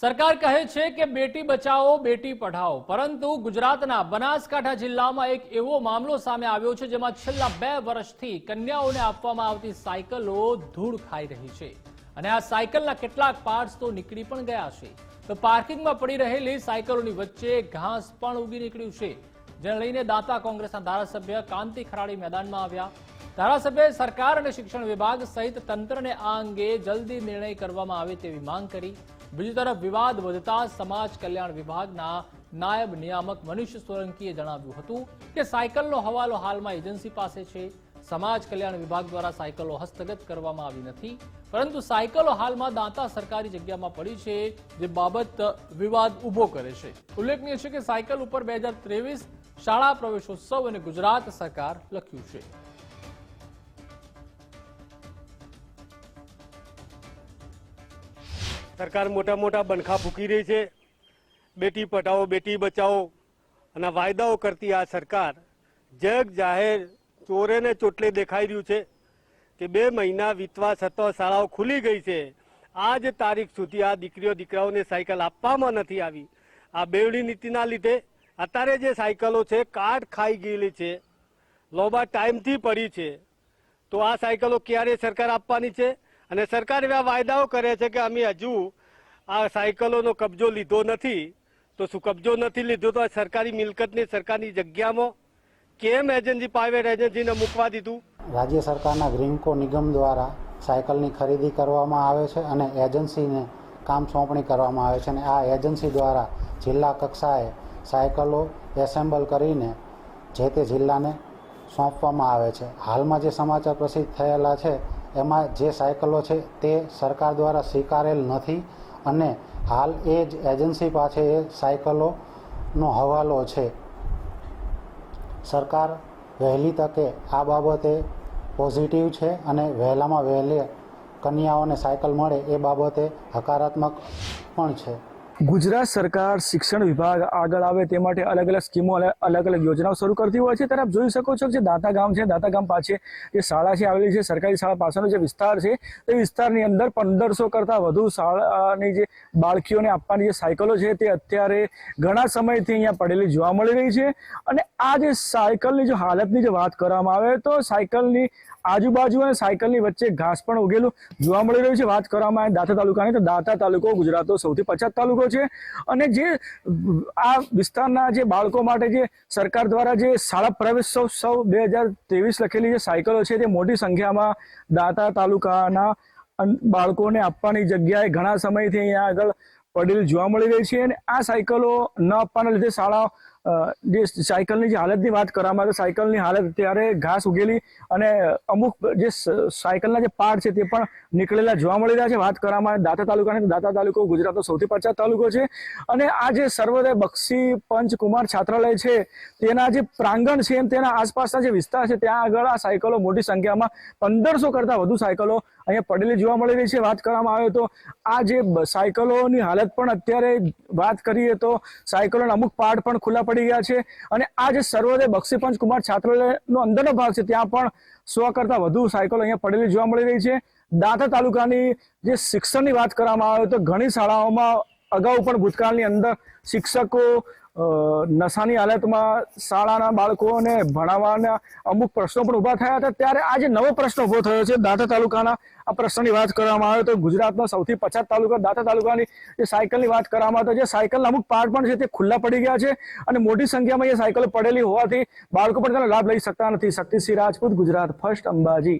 સરકાર કહે છે કે બેટી બચાવો, બેટી પઢાઓ. પરંતુ ગુજરાતના બનાસકાંઠા જિલ્લામાં એક એવો મામલો સામે આવ્યો છે જેમાં છેલ્લા બે વર્ષથી કન્યાઓને આપવામાં આવતી સાયકલો ધૂળ ખાઈ રહી છે. અને આ સાયકલના કેટલાક પાર્ટસ તો નીકળી પણ ગયા છે. તો પાર્કિંગમાં પડી રહેલી સાયકલોની વચ્ચે ઘાસ પણ ઉગી નીકળ્યું છે. જેને લઈને દાંતા કોંગ્રેસના ધારાસભ્ય કાંતિ ખરાડી મેદાનમાં આવ્યા. ધારાસભ્યએ સરકાર અને શિક્ષણ વિભાગ સહિત તંત્રને આ અંગે જલ્દી નિર્ણય કરવામાં આવે તેવી માંગ કરી. બીજી તરફ વિવાદ વધતા સમાજ કલ્યાણ વિભાગના નાયબ નિયામક મનીષ સોલંકીએ જણાવ્યું હતું કે સાયકલનો હવાલો હાલમાં એજન્સી પાસે છે. સમાજ કલ્યાણ વિભાગ દ્વારા સાયકલો હસ્તગત કરવામાં આવી નથી. પરંતુ સાયકલો હાલમાં દાંતા સરકારી જગ્યામાં પડી છે, જે બાબત વિવાદ ઊભો કરે છે. ઉલ્લેખનીય છે કે સાયકલ ઉપર બે શાળા પ્રવેશોત્સવ અને ગુજરાત સરકાર લખ્યું છે. સરકાર મોટા મોટા બનખા ફૂકી રહી છે. બેટી પઢાઓ, બેટી બચાવો અને વાયદાઓ કરતી આ સરકાર જગ જાહેર ચોરે ને ચોટલે દેખાઈ રહ્યું છે કે બે મહિના વીતવા છતાં શાળાઓ ખુલી ગઈ છે. આજ તારીખ સુધી આ દીકરીઓ, દીકરાઓને સાયકલ આપવામાં નથી આવી. આ બેવડી નીતિના લીધે અત્યારે જે સાયકલો છે કાટ ખાઈ ગયેલી છે. લોબા ટાઈમથી પડી છે. તો આ સાયકલો ક્યારે સરકાર આપવાની છે? અને સરકાર એવા વાયદાઓ કરે છે કે અમે હજુ આ સાયકલોનો કબજો લીધો નથી. તો શું કબજો નથી લીધો તો આ સરકારી મિલકતની સરકારની જગ્યામાં કેમ એજન્સી પ્રાઇવેટ એજન્સીને મૂકવા દીધું? રાજ્ય સરકારના ગ્રીનકો નિગમ દ્વારા સાયકલની ખરીદી કરવામાં આવે છે અને એજન્સીને કામ સોંપણી કરવામાં આવે છે અને આ એજન્સી દ્વારા જિલ્લા કક્ષાએ સાયકલો એસેમ્બલ કરીને જે તે જિલ્લાને સોંપવામાં આવે છે. હાલમાં જે સમાચાર પ્રસિદ્ધ થયેલા છે એમાં જે સાયકલો છે તે સરકાર દ્વારા સ્વીકારેલ નથી અને હાલ એ જ એજન્સી પાસે એ સાયકલોનો હવાલો છે. સરકાર વહેલી તકે આ બાબતે પોઝિટિવ છે અને વહેલામાં વહેલે કન્યાઓને સાયકલ મળે એ બાબતે હકારાત્મક પણ છે. ગુજરાત સરકાર શિક્ષણ વિભાગ આગળ આવે તે માટે અલગ અલગ સ્કીમો અલગ અલગ યોજનાઓ શરૂ કરતી હોય છે. ત્યારે આપ જોઈ શકો છો કે જે દાંતા ગામ છે, દાંતા ગામ પાસે જે શાળા છે, આવેલી છે, સરકારી શાળા પાસેનો જે વિસ્તાર છે, તે વિસ્તારની અંદર પંદરસો કરતાં વધુ શાળાની જે બાળકીઓને આપવાની જે સાયકલો છે, તે અત્યારે ઘણા સમયથી અહીંયા પડેલી જોવા મળી રહી છે. અને આ જે સાયકલની જો હાલતની જે વાત કરવામાં આવે, તો સાયકલની આજુબાજુ અને સાયકલની વચ્ચે ઘાસ પણ ઉગેલું જોવા મળી રહ્યું છે. વાત કરવામાં આવે દાંતા તાલુકાની તો દાંતા તાલુકો ગુજરાતનો સૌથી પછાત તાલુકો છે. અને જે, આ વિસ્તારના જે બાળકો માટે જે સરકાર દ્વારા જે શાળા પ્રવેશોત્સવ બે હજાર ત્રેવીસ લખેલી જે સાયકલો છે, તે મોટી સંખ્યામાં દાંતા તાલુકાના બાળકોને આપવાની જગ્યાએ ઘણા સમયથી અહીંયા આગળ પડેલી જોવા મળી રહી છે. અને આ સાયકલો ન આપવાના લીધે શાળા જે સાયકલની જે હાલતની વાત કરવામાં તો સાયકલની હાલત ત્યારે ઘાસ ઉગેલી અને અમુક જે સાયકલના જે પાર્ટ છે તે પણ નીકળેલા જોવા મળી રહ્યા છે. વાત કરવામાં આવે દાંતા તાલુકાની દાંતા તાલુકો ગુજરાતનો સૌથી પછાત તાલુકો છે. અને આ જે સર્વોદય બક્ષી પંચકુમાર છાત્રાલય છે, તેના જે પ્રાંગણ છે તેના આસપાસના જે વિસ્તાર છે, ત્યાં આગળ આ સાયકલો મોટી સંખ્યામાં પંદરસો કરતાં વધુ સાયકલો અહીંયા પડેલી જોવા મળી રહી છે. વાત કરવામાં આવે તો આ જે સાયકલોની હાલત પણ અત્યારે વાત કરીએ તો સાયકલોના અમુક પાર્ટ પણ ખુલ્લા પડી ગયા છે અને આ જે સર્વોદય બક્ષીપંચ કુમાર છાત્રાલયનો અંદરનો ભાગ છે. ત્યાં પણ સો કરતાં વધુ સાયકલો અહીંયા પડેલી જોવા મળી રહી છે. દાંતા તાલુકાની જે શિક્ષણની વાત કરવામાં આવે તો ઘણી શાળાઓમાં અગાઉ પણ ભૂતકાળની અંદર શિક્ષકો નશાની હાલતમાં શાળાના બાળકોને ભણાવવાના અમુક પ્રશ્નો પણ ઊભા થયા હતા. ત્યારે આજે નવો પ્રશ્ન ઊભો થયો છે. દાંતા તાલુકાના આ પ્રશ્નની વાત કરવામાં આવે તો ગુજરાતનો સૌથી પછાત તાલુકા દાંતા તાલુકાની જે સાયકલની વાત કરવામાં આવે તો જે સાયકલના અમુક પાર્ટ પણ છે તે ખુલ્લા પડી ગયા છે અને મોટી સંખ્યામાં એ સાયકલો પડેલી હોવાથી બાળકો પણ તેનો લાભ લઈ શકતા નથી. શક્તિસિંહ રાજપૂત, ગુજરાત ફર્સ્ટ અંબાજી.